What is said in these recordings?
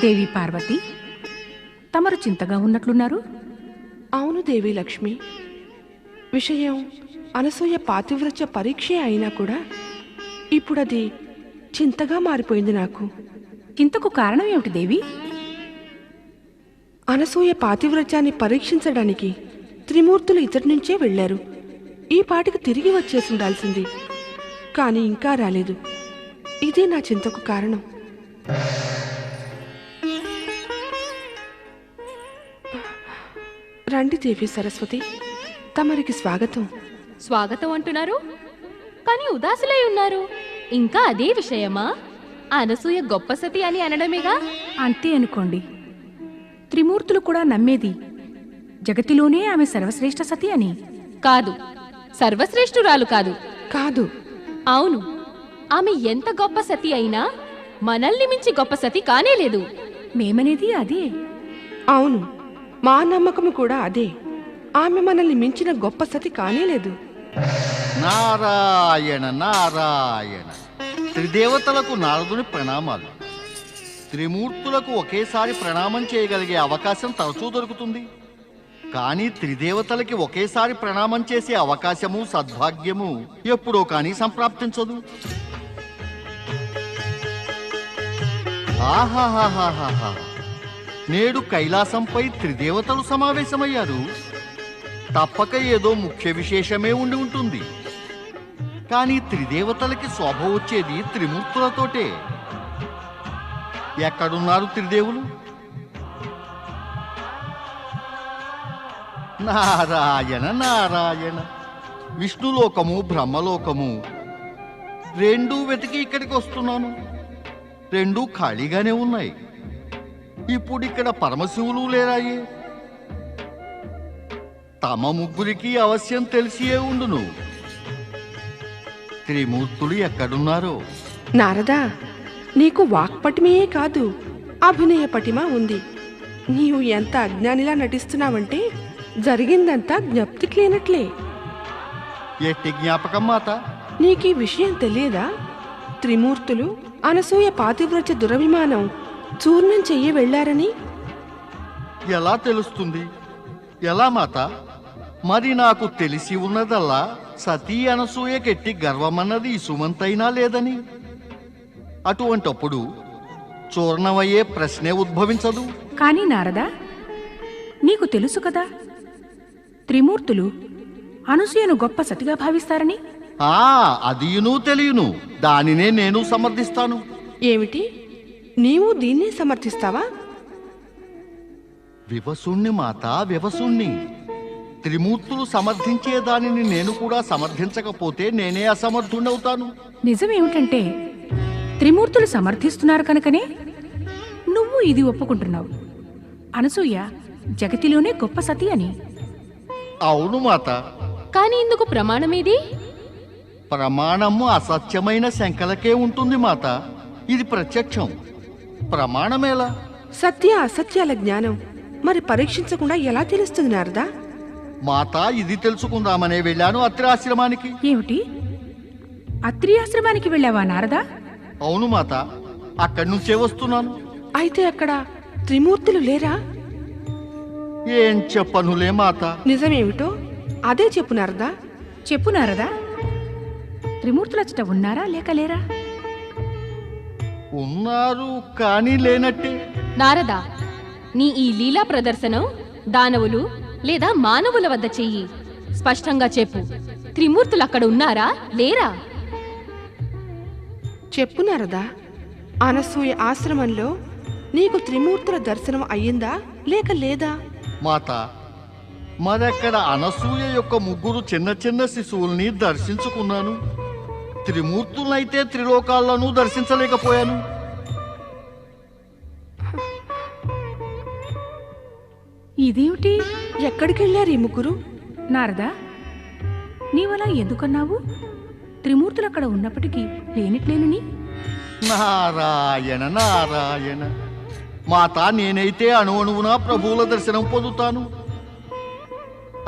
దేవి పార్వతి తమరు చింతగా ఉన్నట్లున్నారు? అవును దేవి లక్ష్మి. విషయం అనసూయ పాతివ్రత్య పరీక్షే అయినా కూడా ఇప్పుడది చింతగా మారిపోయింది నాకు. చింతకు కారణం ఏమిటి దేవి? అనసూయ పాతివ్రత్యాన్ని పరీక్షించడానికి త్రిమూర్తులు ఇతడి నుంచే వెళ్ళారు. ఈ పాటికి తిరిగి వచ్చేసి ఉండాల్సింది. కానీ ఇంకా రాలేదు. ఇదే నా చింతకు కారణం. రండి దేవి సరస్వతి. తమరికి స్వాగతం. స్వాగతం అంటున్నారు? కానీ ఉదాసులై ఉన్నారు. ఇంకా అదే విషయమా? అనసూయ గొప్ప సతి అని అనడమేగా? అంతే అనుకోండి. త్రిమూర్తులు కూడా నమ్మేది జగతిలోనే ఆమె సర్వశ్రేష్ఠ సతి అని. కాదు సర్వశ్రేష్ఠురాలు కాదు. కాదు. అవును ఆమె ఎంత గొప్ప సతి అయినా మనల్ని మించి గొప్ప సతి కానేలేదు. మేమనేది అదే. అవును. మా నమ్మకము కూడా అదే. ఆమె మనల్ని మించిన గొప్ప సతి కానేలేదు. నారాయణ నారాయణ. త్రిదేవతలకు నారదుని ప్రణామాలు. త్రిమూర్తులకు ఒకేసారి ప్రణామం చేయగలిగే అవకాశం తరచూ దొరుకుతుంది. కానీ త్రిదేవతలకి ఒకేసారి ప్రణామం చేసే అవకాశము సద్భాగ్యము ఎప్పుడో కానీ సంప్రాప్తించదు. ఆహాహాహాహాహా. నేడు కైలాసంపై త్రిదేవతలు సమావేశమయ్యారు. తప్పక ఏదో ముఖ్య విశేషమే ఉండి ఉంటుంది. కానీ త్రిదేవతలకి శోభ వచ్చేది త్రిమూర్తులతోటే. ఎక్కడున్నారు త్రిదేవులు? నారాయణ నారాయణ. విష్ణులోకము బ్రహ్మలోకము. రెండూ వెతికి ఇక్కడికి వస్తున్నాను. రెండూ ఖాళీగానే ఉన్నాయి. ఇప్పుడు ఇక్కడ పరమశివులు లేరాయే? తమ ముగ్గురికి అవశ్యం తెలిసియే ఉండును. త్రిమూర్తులు ఎక్కడున్నారో? నారదా నీకు వాక్పటిమే కాదు అభినయ పటిమ ఉంది. నీవు ఎంత అజ్ఞానిలా నటిస్తున్నావంటే జరిగిందంతా జ్ఞప్తికి లేనట్లే. ఎట్టి జ్ఞాపకం మాత? నీకీ విషయం తెలియదా? త్రిమూర్తులు అనసూయ పాతివ్రత్య దురభిమానం చూర్ణం చెయ్యి వెళ్ళారని? ఎలా తెలుస్తుంది? ఎలా మాత? మరి నాకు తెలిసి ఉన్నదల్లా సతీ అనసూయకెట్టి గర్వమన్నది సుమంతైనా లేదని. అటువంటప్పుడు చూర్ణమయ్యే ప్రశ్నే ఉద్భవించదు. కానీ నారదా నీకు తెలుసు కదా? త్రిమూర్తులు అనసూయను గొప్ప సతిగా భావిస్తారని? ఆ అదియును తెలియను. దానినే నేను సమర్థిస్తాను. ఏమిటి? నీవు దీన్నే సమర్థిస్తావా? వివసుణ్ణి మాత వివసుణ్ణి. త్రిమూర్తులు సమర్థించే దానిని నేను కూడా సమర్థించకపోతే నేనే అసమర్థుణ్ణవుతాను. నిజమేమిటంటే త్రిమూర్తులు సమర్థిస్తున్నారు కనుకనే నువ్వు ఇది ఒప్పుకుంటున్నావు. అనసూయ జగతిలోనే గొప్ప సతి అని. అవును మాత. కానీ ఇందుకు ప్రమాణమేది ప్రమాణము అసత్యమైన శంకలకే ఉంటుంది మాత. ఇది ప్రత్యక్షం. ప్రమాణమేలా? సత్య అసత్యాల జ్ఞానం. మరి పరీక్షించకుండా ఎలా తెలుస్తుంది నారదా? మాత ఇది తెలుసుకుందామనే వెళ్ళాను అత్రి ఆశ్రమానికి ఏమిటి? అత్రి ఆశ్రమానికి వెళ్ళావా నారదా? అవును మాత అక్కడి నుంచే వస్తున్నాను. అయితే అక్కడ త్రిమూర్తులు లేరా? ఏం చెప్పనులే మాత. నిజమేమిటో? అదే చెప్పు నారదా. చెప్పు నారదా. త్రిమూర్తులచ్చట ఉన్నారా లేక లేరా? ఉన్నారు కానీ లేనట్టే. నారదా నీ ఈ లీలా ప్రదర్శనం దానవులు లేదా మానవుల వద్ద చెయ్యి. స్పష్టంగా చెప్పు. త్రిమూర్తులు అక్కడ ఉన్నారా? లేరా? చెప్పు నారదా అనసూయ ఆశ్రమంలో నీకు త్రిమూర్తుల దర్శనం అయ్యిందా లేక లేదా? మాత మరక్కడ అనసూయ యొక్క ముగ్గురు చిన్న చిన్న శిశువుల్ని దర్శించుకున్నాను? త్రిమూర్తులైతే త్రిలోకాలను దర్శించలేకపోయాను. ఇదేమిటి? ఎక్కడికి వెళ్ళారు ఈ ముగ్గురు? నారదా నీవలా ఎందుకన్నావు? త్రిమూర్తులు అక్కడ ఉన్నప్పటికీ లేనిట్లేనని? నారాయణ నారాయణ మాత నేనైతే అణువణువున ప్రభువుల దర్శనం పొందుతాను.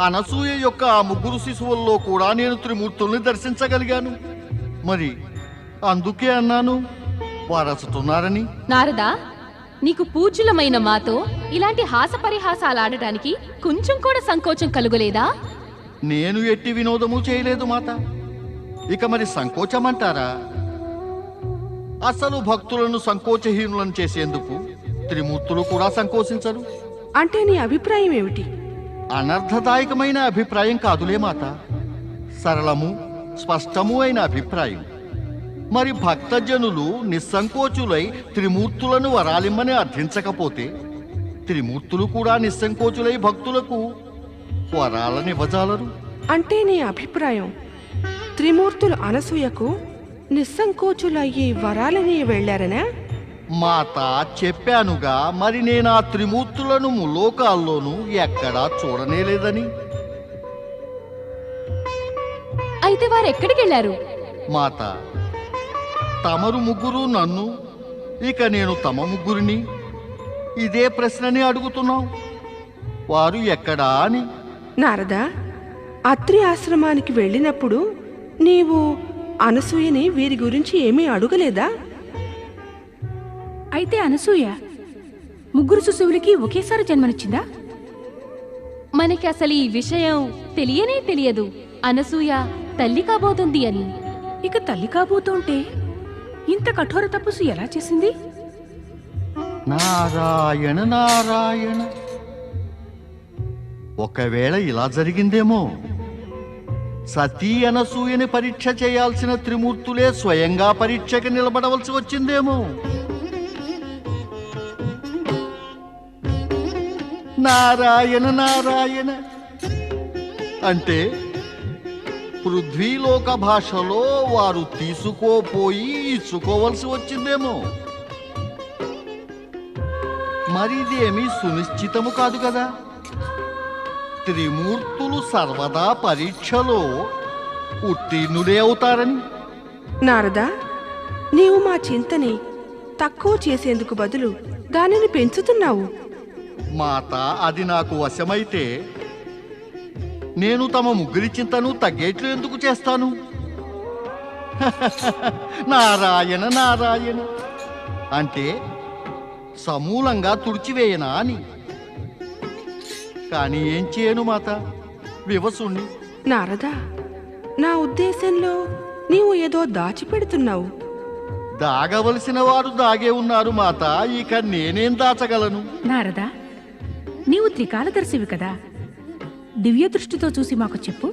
అనసూయ యొక్క ఆ ముగ్గురు శిశువుల్లో కూడా నేను త్రిమూర్తుల్ని దర్శించగలిగాను. మరి అందుకే అన్నాను వారసుతున్నారని. నారదా నీకు పూజ్యులమైన మాతో ఇలాంటి హాసపరిహాసాలు ఆడటానికి కొంచెం కూడా సంకోచం కలుగలేదా? నేను ఎట్టి వినోదము చేయలేదు మాత. ఇక మరి సంకోచమంటారా? అసలు భక్తులను సంకోచహీనులను చేసేందుకు త్రిమూర్తులు కూడా సంకోచించరు. అంటే నీ అభిప్రాయం ఏమిటి? అనర్థదాయకమైన అభిప్రాయం కాదులే మాత. సరళము స్పష్టము అయిన అభిప్రాయం. మరి భక్తజనులు నిస్సంకోచులై త్రిమూర్తులను వరాలిమ్మని అర్థించకపోతే త్రిమూర్తులు కూడా నిస్సంకోచులై భక్తులకు వరాలనివ్వజాలరు అంటే నీ అభిప్రాయం త్రిమూర్తులు అనసూయకు నిస్సంకోచులయ్యి వరాలని వెళ్ళారనా? మాత చెప్పానుగా మరి నేను ఆ త్రిమూర్తులను ములోకాల్లోనూ ఎక్కడా చూడనేలేదని. అయితే వారు ఎక్కడికి వెళ్ళారు మాత తమరు ముగ్గురు నన్ను ఇక నేను తమ ముగ్గురిని. ఇదే ప్రశ్నని అడుగుతున్నాం వారు ఎక్కడా అని? నారదా అత్రి ఆశ్రమానికి వెళ్ళినప్పుడు నీవు అనసూయని వీరి గురించి ఏమీ అడుగలేదా? అయితే అనసూయ ముగ్గురు శిశువులకి ఒకేసారి జన్మనిచ్చిందా? మనకి అసలు ఈ విషయం తెలియనే తెలియదు. అనసూయ తల్లి కాబోతుంది అని. ఇక తల్లి కాబోతుంటే ఇంత కఠోర తపస్సు ఎలా చేసింది? నారాయణ నారాయణ. ఒకవేళ ఇలా జరిగిందేమో సతీ అనసూయని పరీక్ష చేయాల్సిన త్రిమూర్తులే స్వయంగా పరీక్షకి నిలబడవలసి వచ్చిందేమో. నారాయణ నారాయణ. అంటే పృథ్వీలోక భాషలో వారు తీసుకోపోయి ఇచ్చుకోవలసి వచ్చిందేమో. మరి ఇదేమీ సునిశ్చితము కాదు కదా. త్రిమూర్తులు సర్వదా పరీక్షలో ఉత్తీర్ణులే అవుతారని. నారదా నీవు మా చింతని తక్కువ చేసేందుకు బదులు దానిని పెంచుతున్నావు. మాత అది నాకు వశమైతే నేను తమ ముగ్గురి చింతను తగ్గేట్లు ఎందుకు చేస్తాను? నారాయణ నారాయణ. అంటే సమూలంగా తుడిచివేయనా అని. కానీ ఏం చేయను మాత? వివసుణ్ణి. నారదా నా ఉద్దేశంలో నీవు ఏదో దాచిపెడుతున్నావు. దాగవలసిన వారు దాగే ఉన్నారు మాత ఇక నేనేం దాచగలను? నారదా నీవు త్రికాలదర్శివి కదా. దివ్య దృష్టితో చూసి మాకు చెప్పు.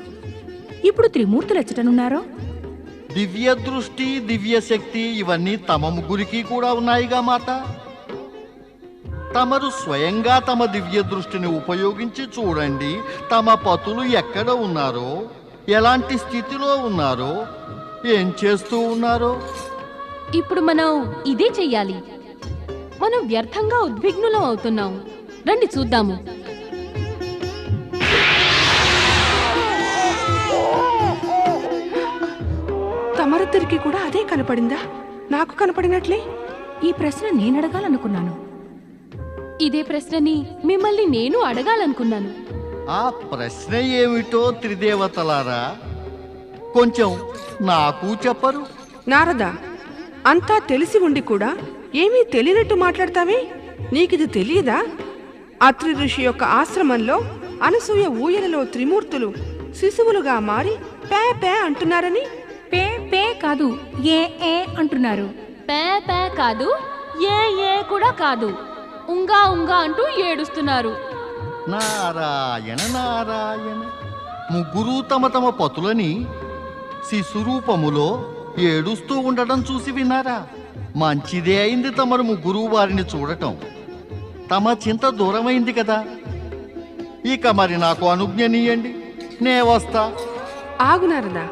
ఇప్పుడు త్రిమూర్తులు ఎచ్చటనున్నారో? దివ్య దృష్టి దివ్య శక్తి ఇవన్నీ తమ ముగ్గురికి కూడా ఉన్నాయిగా మాత. తమరు స్వయంగా తమ దివ్య దృష్టిని ఉపయోగించి చూడండి తమ పతులు ఎక్కడ ఉన్నారో ఎలాంటి స్థితిలో ఉన్నారో ఏం చేస్తూ ఉన్నారో. ఇప్పుడు మనం ఇదే చెయ్యాలి. మనం వ్యర్థంగా ఉద్విగ్నులం అవుతున్నాం. రండి చూద్దాము. తమరిద్దరికి కూడా అదే కనపడిందా? నాకు కనపడినట్లే. ఈ ప్రశ్న నేనడగాలనుకున్నాను. ఇదే ప్రశ్నని మిమ్మల్ని నేను అడగాలనుకున్నాను. ఆ ప్రశ్న ఏమిటో త్రిదేవతలారా? కొంచెం నాకు చెప్పరు. నారదా అంతా తెలిసి ఉండి కూడా ఏమీ తెలియనట్టు మాట్లాడతావే? నీకిది తెలియదా? అత్రి ఋషి యొక్క ఆశ్రమంలో అనసూయ ఊయలలో త్రిమూర్తులు శిశువులుగా మారి పే పే అంటున్నారని పే పే కాదు ఏ ఏ అంటున్నారు. పే పే కాదు ఏ ఏ కూడా కాదు. ఉంగా ఉంగా అంటూ ఏడుస్తున్నారు. నారాయణ నారాయణ ముగ్గురు తమ తమ పతులని శిశురూపములో ఏడుస్తూ ఉండడం చూసి విన్నారా? మంచిదే అయింది తమరు ముగ్గురు వారిని చూడటం. తమ చింత దూరమైంది కదా. ఇక మరి నాకు అనుజ్ఞనీయండి నే వస్తా. ఆగు నారదా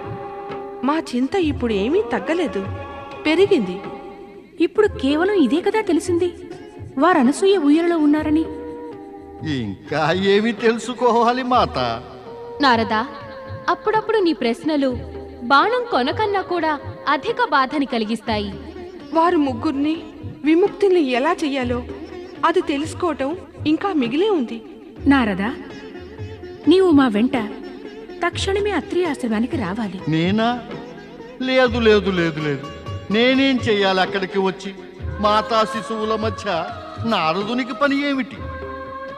మా చింత ఇప్పుడు ఏమీ తగ్గలేదు. పెరిగింది. ఇప్పుడు కేవలం ఇదే కదా తెలిసింది. వారు అనసూయ ఊయలలో ఉన్నారని. ఇంకా ఏమి తెలుసుకోవాలి మాత? నారదా అప్పుడప్పుడు నీ ప్రశ్నలు బాణం కొనకన్నా కూడా అధిక బాధని కలిగిస్తాయి. వారు ముగ్గురిని విముక్తిని ఎలా చెయ్యాలో అది తెలుసుకోవటం ఇంకా మిగిలే ఉంది. నారదా నీవు మా వెంట తక్షణమే అత్రి ఆశ్రమానికి రావాలి. నేనా? లేదు లేదు లేదు లేదు. నేనేం చెయ్యాలి అక్కడికి వచ్చి? మాతా శిశువుల మధ్య నారదునికి పని ఏమిటి?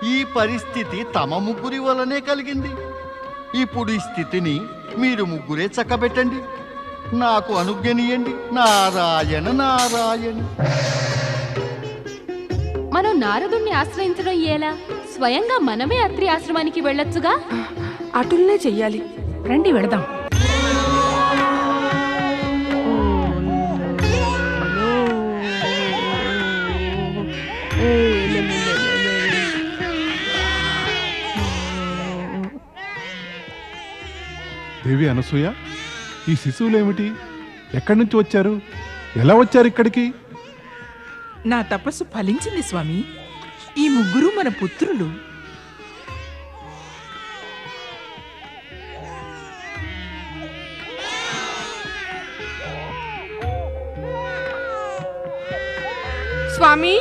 ఈ పరిస్థితి తమ ముగ్గురి వలనే కలిగింది. ఇప్పుడు ఈ స్థితిని మీరు ముగ్గురే చక్కబెట్టండి. నాకు అనుజ్ఞనీయండి. నారాయణ నారాయణ. మనం నారదుణ్ణి ఆశ్రయించడం ఎలా? స్వయంగా మనమే అత్రి ఆశ్రమానికి వెళ్ళొచ్చుగా? అటుల్నే చెయ్యాలి. రండి వెళదాం. దేవి అనసూయ ఈ శిశువులేమిటి? ఎక్కడి నుంచి వచ్చారు? ఎలా వచ్చారు ఇక్కడికి? నా తపస్సు ఫలించింది స్వామి. ఈ ముగ్గురు మన పుత్రులు స్వామి.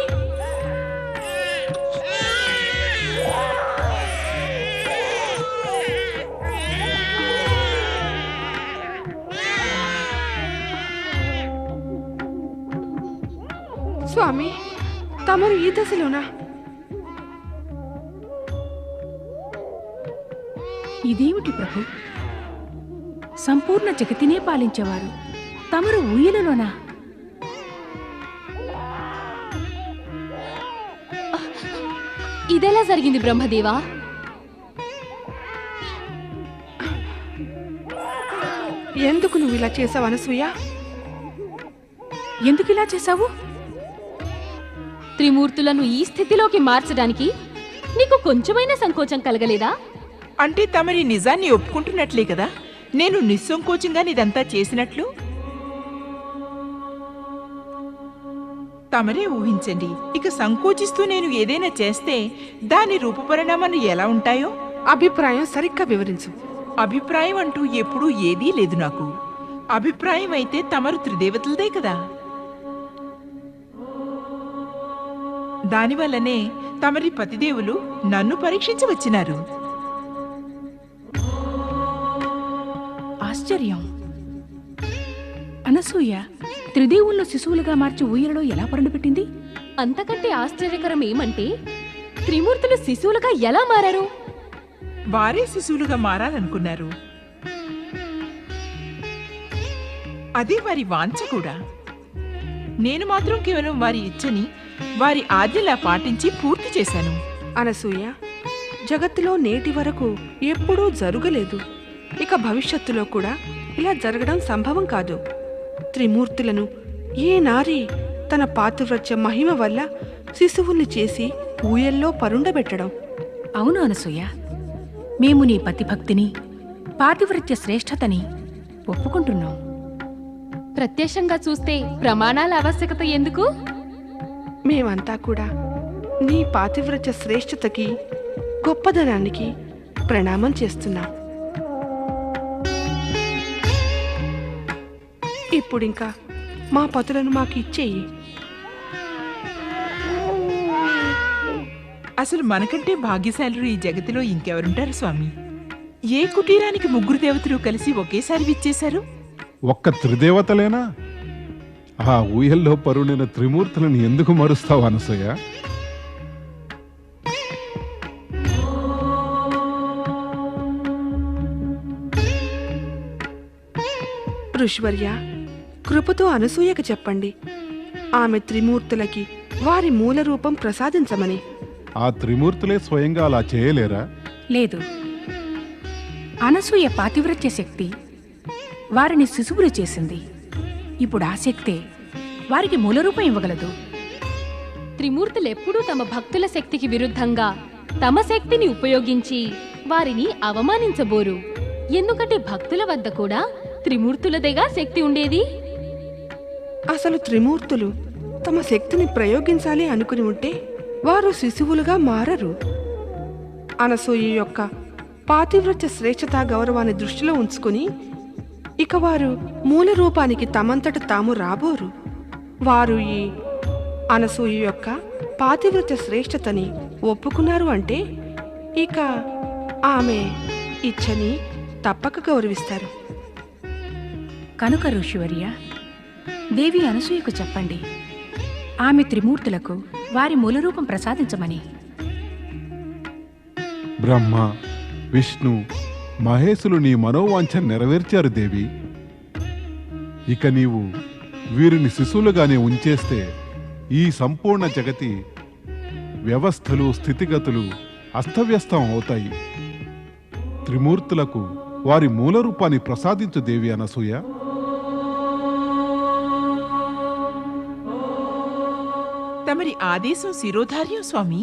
స్వామి తమరు ఈ దశలోనా? ఇదేమిటి ప్రభు? సంపూర్ణ జగతినే పాలించేవారు తమరు ఊయలలోనా? ఇదెలా జరిగింది బ్రహ్మదేవా? ఎందుకు నువ్వు ఇలా చేసావు అనసూయ? ఎందుకు ఇలా చేశావు త్రిమూర్తులను ఈ స్థితిలోకి మార్చడానికి నీకు కొంచెమైనా సంకోచం కలగలేదా? అంటే తమరి నిజాన్ని ఒప్పుకుంటున్నట్లే కదా? నేను నిస్సంకోచంగా ఇదంతా చేసినట్లు? తమరే ఊహించండి. ఇక సంకోచిస్తూ నేను ఏదైనా చేస్తే దాని రూపపరిణామాలు ఎలా ఉంటాయో? అభిప్రాయం సరిగ్గా వివరించు. అభిప్రాయం అంటూ ఎప్పుడూ ఏదీ లేదు నాకు. అభిప్రాయం అయితే తమరు త్రిదేవతలదే కదా. దానివల్లనే తమరి పతిదేవులు నన్ను పరీక్షించవచ్చినారు ఆశ్చర్యం. అనసూయ త్రిదేవుల్లో శిశువులుగా మార్చి ఊయలలో ఎలా పెట్టింది? అంతకంటే ఆశ్చర్యకరం ఏమంటే త్రిమూర్తులు శిశువులుగా ఎలా మారారు? వారే శిశువులుగా మారాలనుకున్నారు. అదే వారి వాంఛ కూడా. నేను మాత్రం కేవలం వారి ఇచ్చని వారి ఆజ్ఞలా పాటించి పూర్తి చేశాను. అనసూయ జగత్తులో నేటి వరకు ఎప్పుడూ జరుగలేదు. ఇక భవిష్యత్తులో కూడా ఇలా జరగడం సంభవం కాదు. త్రిమూర్తులను ఏ నారి తన పాతివ్రత్య మహిమ వల్ల శిశువుల్ని చేసి ఊయల్లో పరుండబెట్టడం? అవును అనసూయ. మేము నీ పతిభక్తిని పాతివ్రత్య శ్రేష్టతని ఒప్పుకుంటున్నాం. ప్రత్యక్షంగా చూస్తే ప్రమాణాల ఆవశ్యకత ఎందుకు? మేమంతా కూడా నీ పాతివ్రత్య శ్రేష్టతకి గొప్పదనానికి ప్రణామం చేస్తున్నాం. ఇప్పుడింకా మా పతులను మాకు ఇచ్చేయి. అసలు మనకంటే భాగ్యశాలురు ఈ జగతిలో ఇంకెవరుంటారు స్వామి? ఏ కుటీరానికి ముగ్గురు దేవతలు కలిసి ఒకేసారి విచ్చేశారు? ఒక్క త్రిదేవతలేనా? ఆ ఊయల్లో పరుణిన త్రిమూర్తులను ఎందుకు మరుస్తావు అనసూయ? ఋషివర్య కృపతో అనసూయకు చెప్పండి. ఆమె త్రిమూర్తులకి వారి మూల రూపం ప్రసాదించమని. ఆ త్రిమూర్తులే స్వయంగా అలా చేయలేరా? లేదు. అనసూయ పాతివ్రత్య శక్తి వారిని శిశువులు చేసింది. ఇప్పుడు ఆ శక్తే వారికి మూలరూపం ఇవ్వగలదు. త్రిమూర్తులు ఎప్పుడూ తమ భక్తుల శక్తికి విరుద్ధంగా తమ శక్తిని ఉపయోగించి వారిని అవమానించబోరు. ఎందుకంటే భక్తుల వద్ద కూడా త్రిమూర్తులదేగా శక్తి ఉండేది? అసలు త్రిమూర్తులు తమ శక్తిని ప్రయోగించాలి అనుకుని ఉంటే వారు శిశువులుగా మారరు. అనసూయ యొక్క పాతివ్రత్య శ్రేష్టతా గౌరవాన్ని దృష్టిలో ఉంచుకుని ఇక వారు మూల రూపానికి తమంతట తాము రాబోరు. వారు ఈ అనసూయ యొక్క పాతివ్రత్య శ్రేష్టతని ఒప్పుకున్నారు అంటే ఇక ఆమె ఇచ్చని తప్పక గౌరవిస్తారు. కనుక ఋషివర్య దేవి అనసూయకు చెప్పండి. ఆమె త్రిమూర్తులకు వారి మూల రూపం ప్రసాదించమని. బ్రహ్మ విష్ణు మహేశులు నీ మనోవాంఛ నెరవేర్చారు దేవి. ఇక నీవు వీరిని శిశువులుగానే ఉంచేస్తే ఈ సంపూర్ణ జగతి వ్యవస్థలు స్థితిగతులు అస్తవ్యస్తం అవుతాయి. త్రిమూర్తులకు వారి మూల రూపాన్ని ప్రసాదించు దేవి అనసూయ. ତମରି ଆଦେଶ ଶିରୋଧାରିୟ ସ୍ୱାମୀ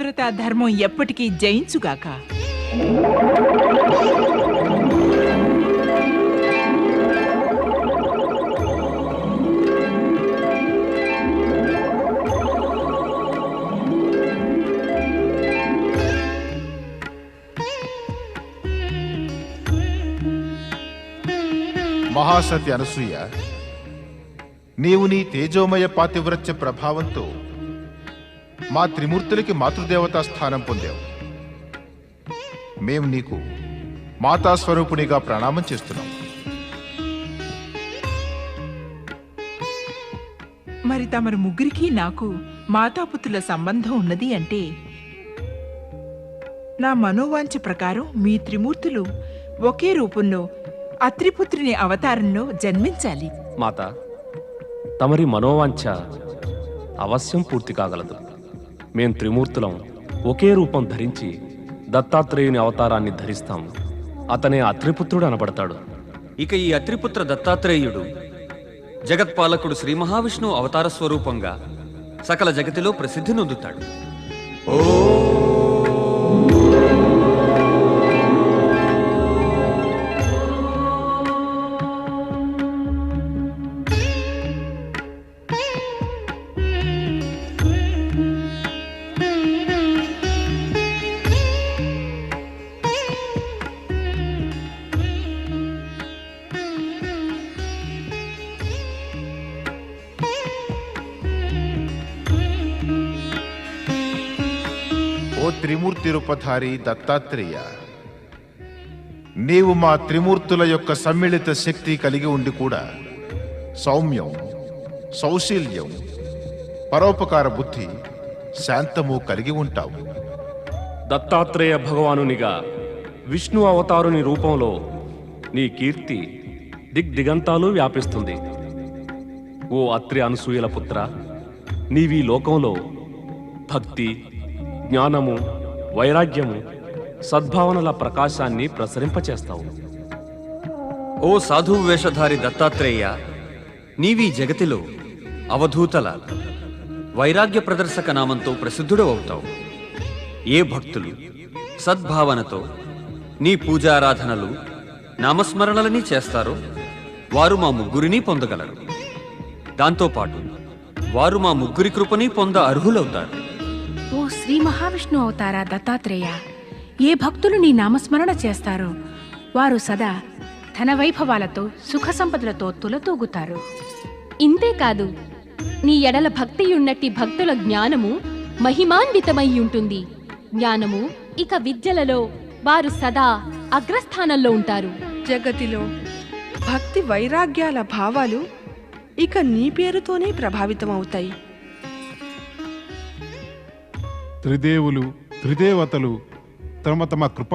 పతివ్రత ధర్మం ఎప్పటికీ జయించుగాక. మహాసతి అనసూయ నీవు నీ తేజోమయ పాతివ్రత్య ప్రభావంతో మా త్రిమూర్తులకి మాతృదేవతా స్థానం పొందావు. మేము నీకు మాతా స్వరూపునిగా ప్రణామం చేస్తున్నాం. మరి తమరు ముగ్గురికి నాకు మాతాపుత్రుల సంబంధం ఉన్నది అంటే నా మనోవాంఛ ప్రకారం మీ త్రిమూర్తులు ఒకే రూపంలో అత్రిపుత్రుని అవతారంలో జన్మించాలి. మాత తమరి మనోవాంఛ అవశ్యం పూర్తి కాగలదు. మేం త్రిమూర్తులం. ఒకే రూపం ధరించి దత్తాత్రేయుని అవతారాన్ని ధరిస్తాం. అతనే అత్రిపుత్రుడు అనబడతాడు. ఇక ఈ అత్రిపుత్ర దత్తాత్రేయుడు జగత్పాలకుడు శ్రీ మహావిష్ణువు అవతార స్వరూపంగా సకల జగతిలో ప్రసిద్ధి నొందుతాడు. ఓ త్రిమూర్తి రూపధారి దత్తాత్రేయ. నీవు మా త్రిమూర్తుల యొక్క సమ్మిళిత శక్తి కలిగి ఉండి కూడా సౌమ్యం సౌశీల్యం పరోపకార బుద్ధి శాంతము కలిగి ఉంటావు. దత్తాత్రేయ భగవానునిగా విష్ణు అవతారుని రూపంలో నీ కీర్తి దిగ్దిగంతాలు వ్యాపిస్తుంది. ఓ అత్రి అనసూయల పుత్ర నీవీ లోకంలో భక్తి జ్ఞానము వైరాగ్యము సద్భావనల ప్రకాశాన్ని ప్రసరింపచేస్తావు. ఓ సాధువు వేషధారి దత్తాత్రేయ నీవీ జగతిలో అవధూతల వైరాగ్య ప్రదర్శక నామంతో ప్రసిద్ధుడు అవుతావు ఏ భక్తులు సద్భావనతో నీ పూజారాధనలు నామస్మరణలని చేస్తారో వారు మా ముగ్గురిని పొందగలరు. దాంతోపాటు వారు మా ముగ్గురి కృపని పొంద అర్హులవుతారు. ఓ శ్రీ మహావిష్ణు అవతారా దత్తాత్రేయ ఏ భక్తులు నీ నామస్మరణ చేస్తారో వారు సదా ధన వైభవాలతో సుఖ సంపదలతో తులతూగుతారు ఇంతేకాదు నీ ఎడల భక్తియున్నట్టి భక్తుల జ్ఞానము మహిమాన్వితమై ఉంటుంది జ్ఞానము ఇక విద్యలలో వారు సదా అగ్రస్థానంలో ఉంటారు. జగతిలో భక్తి వైరాగ్యాల భావాలు ఇక నీ పేరుతోనే ప్రభావితమవుతాయి. త్రిదేవులు త్రిదేవతలు తమ తమ కృప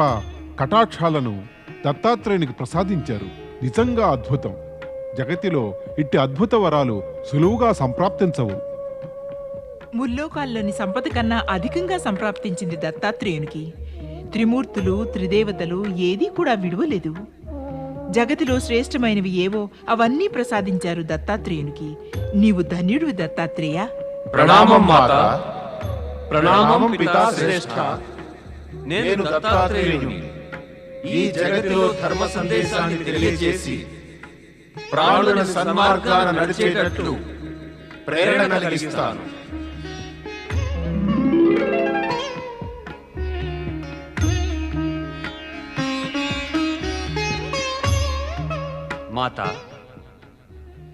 కటాక్షాలను దత్తాత్రేయునికి ప్రసాదించారు. నిజంగా అద్భుతం. జగతిలో ఇట్టి అద్భుత వరాలు సులువుగా సంప్రాప్తించవు. ముల్లోకాల్లోని సంపద కన్నా అధికంగా సంప్రాప్తించింది దత్తాత్రేయునికి. త్రిమూర్తులు త్రిదేవతలు ఏదీ కూడా విడువలేదు. జగతిలో శ్రేష్టమైనవి ఏవో అవన్నీ ప్రసాదించారు దత్తాత్రేయునికి. నీవు ధన్యుడివి దత్తాత్రేయ. ప్రణామం మాత. ప్రణామం పితా శ్రేష్ఠ నేను దత్తాత్రేయుని. ఈ జగతిలో ధర్మ సందేశాన్ని తెలియజేసి ప్రాణులను సన్మార్గాన నడిచేటట్లు ప్రేరణ కలిగిస్తాను. మాత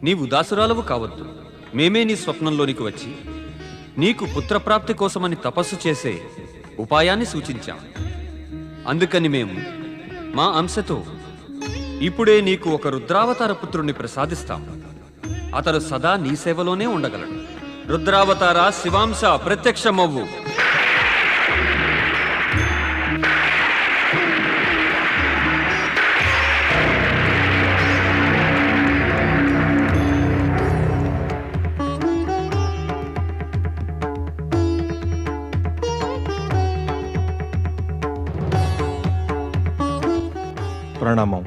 నీవు ఉదాసురాలవు కావద్దు. మేమే నీ స్వప్నంలోనికి వచ్చి నీకు పుత్రప్రాప్తి కోసమని తపస్సు చేసే ఉపాయాన్ని సూచించాం. అందుకని మేము మా అంశతో ఇప్పుడే నీకు ఒక రుద్రావతార పుత్రుణ్ణి ప్రసాదిస్తాం. అతడు సదా నీ సేవలోనే ఉండగలడు. రుద్రావతార శివాంశ ప్రత్యక్షమవ్వు. ప్రణామం.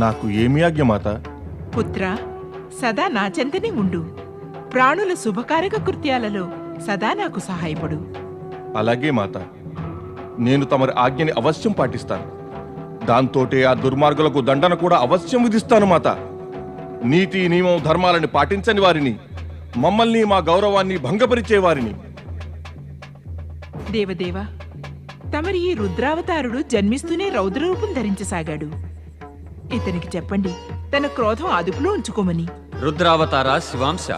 నాకు ఏమి ఆజ్ఞ మాత? పుత్ర సదా నా చెంతనే ఉండు. ప్రాణుల శుభకారక కృత్యాలలో సదా నాకు సహాయపడు. అలాగే మాత. నేను తమరి ఆజ్ఞని అవశ్యం పాటిస్తాను. దాంతోటే ఆ దుర్మార్గులకు దండన కూడా అవశ్యం విధిస్తాను మాత. నీతి నియమం ధర్మాలని పాటించని వారిని మమ్మల్ని మా గౌరవాన్ని భంగపరిచే వారిని దేవదేవ తమరి ఈ రుద్రావతారుడు జన్మిస్తూనే రౌద్ర రూపం ధరించసాగాడు. ఇతనికి చెప్పండి తన క్రోధం అదుపులో ఉంచుకోమని. రుద్రావతార శివాంశ?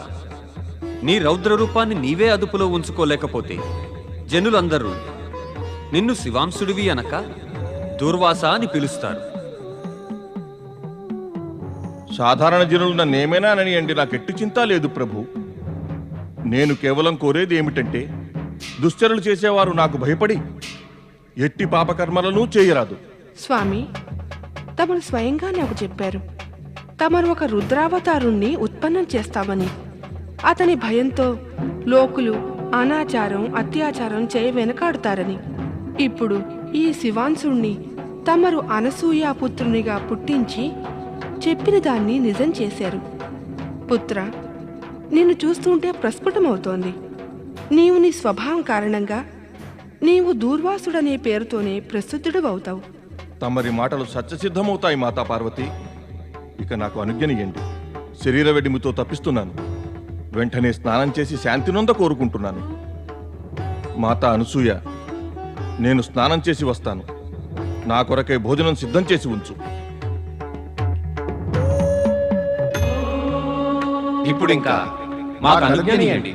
నీ రౌద్ర రూపాన్ని నీవే అదుపులో ఉంచుకోలేకపోతే జనులందరూ నిన్ను శివాంశుడివి అనక దూర్వాస అని పిలుస్తారు. సాధారణ జనులు నన్నేమైనా అననియండి నాకెట్టి చింత లేదు ప్రభు. నేను కేవలం కోరేది ఏమిటంటే దుశ్చరులు చేసేవారు నాకు భయపడి ఎట్టి పాపకర్మలను చేయరాదు. స్వామి తమరు స్వయంగా నాకు చెప్పారు. తమరు ఒక రుద్రావతారుణ్ణి ఉత్పన్నం చేస్తామని. అతని భయంతో లోకులు అనాచారం అత్యాచారం చేయ వెనకాడుతారని. ఇప్పుడు ఈ శివాంశుణ్ణి తమరు అనసూయ పుత్రునిగా పుట్టించి చెప్పిన దాన్ని నిజం చేశారు. పుత్ర నిన్ను చూస్తుంటే ప్రస్ఫుటమవుతోంది. నీవు నీ స్వభావం కారణంగా నీవు దూర్వాసుడనే పేరుతోనే ప్రసిద్ధుడు అవుతావు తమరి మాటలు సత్యసిద్ధమవుతాయి మాతా పార్వతి. ఇక నాకు అనుజ్ఞనియండి. శరీర వెడిమితో తప్పిస్తున్నాను. వెంటనే స్నానం చేసి శాంతి నొంద కోరుకుంటున్నాను. మాతా అనసూయ నేను స్నానం చేసి వస్తాను. నా కొరకై భోజనం సిద్ధం చేసి ఉంచు. ఇప్పుడు ఇంకా మాకు అనుజ్ఞనీయండి.